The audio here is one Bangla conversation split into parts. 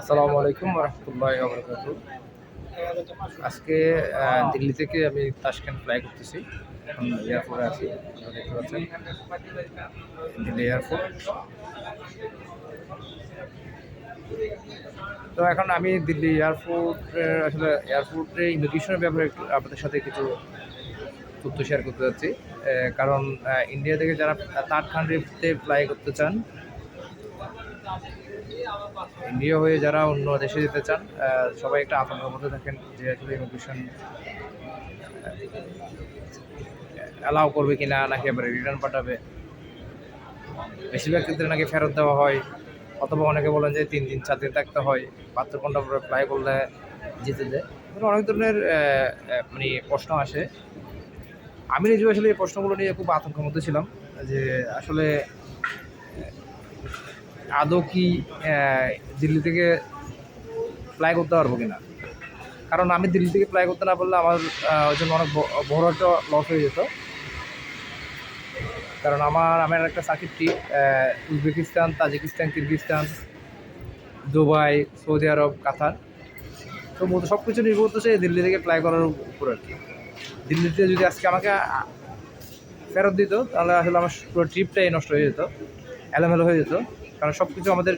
আসসালামু আলাইকুম রহমতুল্লাহ বরকাত আজকে দিল্লি থেকে আমি তাশকেন্ট ফ্লাই করতেছি। এয়ারপোর্টে আছি দেখতে পাচ্ছেন। দিল্লি এয়ারপোর্ট। তো এখন আমি দিল্লি এয়ারপোর্ট আসলে এয়ারপোর্টে ইমিগ্রেশনের ব্যাপারে আপনাদের সাথে কিছু তথ্য শেয়ার করতে যাচ্ছি। কারণ ইন্ডিয়া থেকে যারা থার্ড কান্ট্রিতে ফ্লাই করতে চান ইন্ডিয়া হয়ে যারা অন্য দেশে যেতে চান সবাই একটা আতঙ্কের মধ্যে থাকেন যে আসলে ইমিগ্রেশন অ্যালাউ করবে কি না নাকি আবার রিটার্ন পাঠাবে। বেশিরভাগ ক্ষেত্রে নাকি ফেরত দেওয়া হয়, অথবা অনেকে বলেন যে তিন দিন, চার দিন থাকতে হয় বাহাত্তর ঘণ্টা পরে ফ্লাই করলে যেতে দেয় এরকম অনেক ধরনের মানে প্রশ্ন আসে। আমি নিজে আসলে এই প্রশ্নগুলো নিয়ে খুব আতঙ্কের মধ্যে ছিলাম, যে আসলে আদৌ কি দিল্লি থেকে ফ্লাই করতে পারব কিনা? কারণ আমি দিল্লি থেকে ফ্লাই করতে না পারলে আমার ওই জন্য অনেক বড় একটা লস হয়ে যেত। কারণ আমার আমার একটা circuit trip Uzbekistan, Tajikistan Kyrgyzstan Dubai, Saudi Arab, Qatar. তো মূলত সব কিছু নির্ভর করতেছে দিল্লি থেকে ফ্লাই করার উপর আর কি। দিল্লিতে যদি আজকে আমাকে ফেরত দিত, তাহলে আসলে আমার পুরো ট্রিপটাই নষ্ট হয়ে যেত, এলোমেলো হয়ে যেত। কারণ সব কিছু আমাদের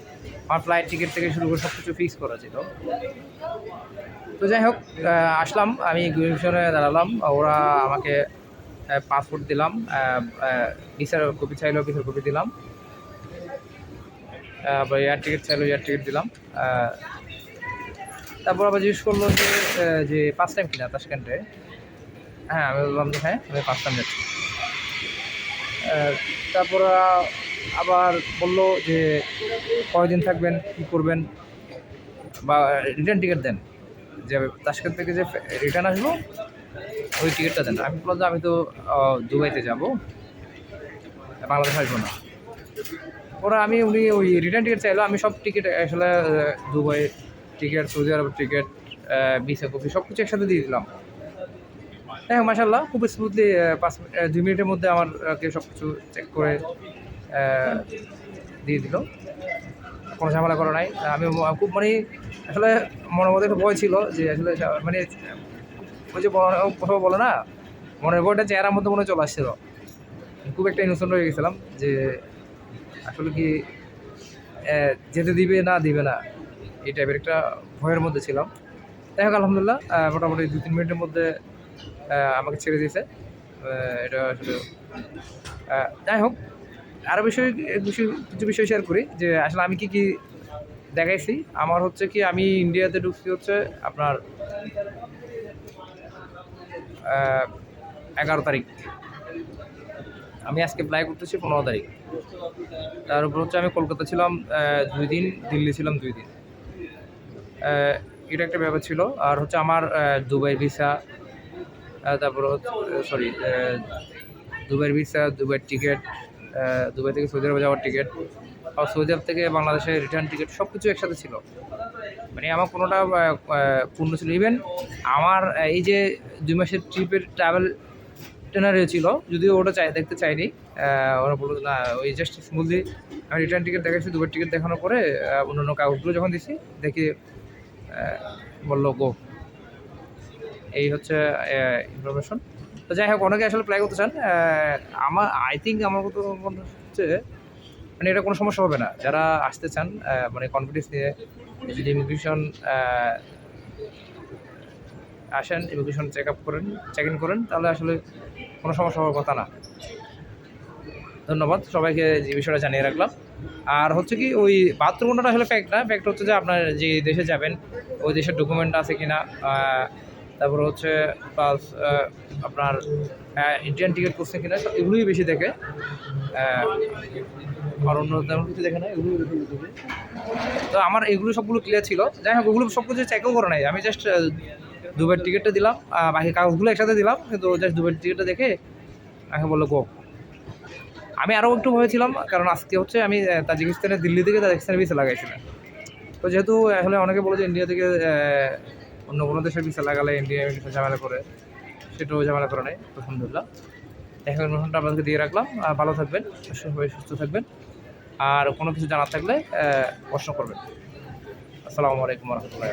আমার ফ্লাইট টিকিট থেকে শুরু করে সব কিছু ফিক্স করা ছিল। তো যাই হোক আসলাম, আমি ইমিগ্রেশনে দাঁড়ালাম, ওরা আমাকে পাসপোর্ট দিলাম ভিসার কপি চাইলো ভিসার কপি দিলাম আবার এয়ার টিকিট চাইলো এয়ার টিকিট দিলাম তারপর আবার জিজ্ঞেস করল যে যে ফার্স্ট টাইম কিনা তাসকেন্টে হ্যাঁ আমি বললাম যে হ্যাঁ আমি ফার্স্ট টাইম যাচ্ছি। তারপর আবার বলল যে কয়দিন থাকবেন, কী করবেন, বা রিটার্ন টিকিট দেন। যে তাস্কের থেকে যে রিটার্ন আসব ওই টিকিটটা দেন। আমি বললাম যে আমি তো দুবাইতে যাব, বাংলাদেশ আসব না। ওরা আমি, উনি ওই রিটার্ন টিকিট চাইলো, আমি সব টিকিট আসলে Dubai ticket Saudi Arab ticket visa copy সব কিছু একসাথে দিয়ে দিলাম। হ্যাঁ মাসাল্লাহ খুব স্মুথলি পাঁচ দুই মিনিটের মধ্যে আমার কে সব কিছু চেক করে দিয়ে দিল। কোনো ঝামেলা করা নাই। আমি খুব মানে আসলে মনের মধ্যে একটু ভয় ছিল যে আসলে মানে ওই যে কোথাও বলে না, মনের ভয়টা চেহারার মধ্যে মনে চলে আসছিল। খুব একটা ইনোসেন্ট হয়ে গেছিলাম যে আসলে কি যেতে দিবে না দিবে না, এই টাইপের একটা ভয়ের মধ্যে ছিলাম। যাই হোক, আলহামদুলিল্লাহ মোটামুটি দু তিন মিনিটের মধ্যে আমাকে ছেড়ে দিয়েছে। এটা আসলে যাই হোক আরও বিষয় বিষয়, কিছু বিষয় শেয়ার করি যে আসলে আমি কি কি দেখাইছি। আমার হচ্ছে কি, আমি ইন্ডিয়াতে ঢুকছি হচ্ছে আপনার এগারো তারিখ। আমি আজকে ফ্লাই করতেছি পনেরো তারিখ। তার উপর হচ্ছে আমি কলকাতা ছিলাম দুই দিন, দিল্লি ছিলাম দুই দিন। এটা একটা ব্যাপার ছিল। আর হচ্ছে আমার দুবাই ভিসা তারপর হচ্ছে সরি দুবাইয়ের ভিসা দুবাইয়ের টিকিট দুবাই থেকে সৌদি আরব যাওয়ার টিকিট আর সৌদি আরব থেকে বাংলাদেশের রিটার্ন টিকিট সব কিছু একসাথে ছিল। মানে আমার কোনোটা পূর্ণ ছিল। ইভেন আমার এই যে দুই মাসের ট্রিপের ট্রাভেল টেনারে ছিল, যদিও ওটা চাই, দেখতে চাইনি ওরা বলল, না, ওই জাস্ট স্মুথলি আমি রিটার্ন টিকিট দেখাচ্ছি দুবার টিকিট দেখানোর পরে অন্যান্য কাগজগুলো যখন দিছি, দেখি বলল গো এই হচ্ছে ইনফরমেশন তো যাই হোক অনেকে আসলে প্লাই করতে চান। আমার আই থিঙ্ক আমার মনে হচ্ছে মানে এটা কোনো সমস্যা হবে না। যারা আসতে চান মানে কনফিডেন্স নিয়ে যদি ইমিগ্রেশন আসেন ইমিগ্রেশন চেক আপ করেন চেক ইন করেন তাহলে আসলে কোনো সমস্যা হওয়ার কথা না। ধন্যবাদ সবাইকে যে বিষয়টা জানিয়ে রাখলাম। আর হচ্ছে কি ওই ঘন্টাটা আসলে ফ্যাক্ট না। ফ্যাক্ট হচ্ছে যে আপনার যে দেশে যাবেন ওই দেশের ডকুমেন্ট আছে কিনা আহ, তারপর হচ্ছে প্লাস আপনার ইন্ডিয়ান টিকিট করছে কিনা, সব এগুলোই বেশি দেখে। আর অন্য তেমন কিছু দেখে না, এগুলোই তো আমার এগুলো সবগুলো ক্লিয়ার ছিল। যাই হোক, ওগুলো সব কিছু চেকও করে নাই। আমি জাস্ট দুবার টিকিটটা দিলাম। বাকি কাগজগুলো একসাথে দিলাম। কিন্তু জাস্ট দুবার টিকিটটা দেখে আমাকে বলল, গো। আমি আরও একটু ভয়েছিলাম কারণ আজকে হচ্ছে আমি তাজিকিস্তানের দিল্লি থেকে তাজিকিস্তানের ভিসা লাগাইছিলাম। তো যেহেতু আসলে অনেকে বলে যে ইন্ডিয়া থেকে অন্য কোনো দেশের ভিসা লাগালে ইন্ডিয়া ভিসা ঝামেলা করে, সেটাও ঝামেলা করে নেই, আলহামদুলিল্লাহ। এখন অনুষ্ঠানটা আপনাদেরকে দিয়ে রাখলাম। ভালো থাকবেন সবাই সুস্থ থাকবেন। আর কোনো কিছু জানার থাকলে প্রশ্ন করবেন। আসসালামু আলাইকুম রহমতুল্লাহ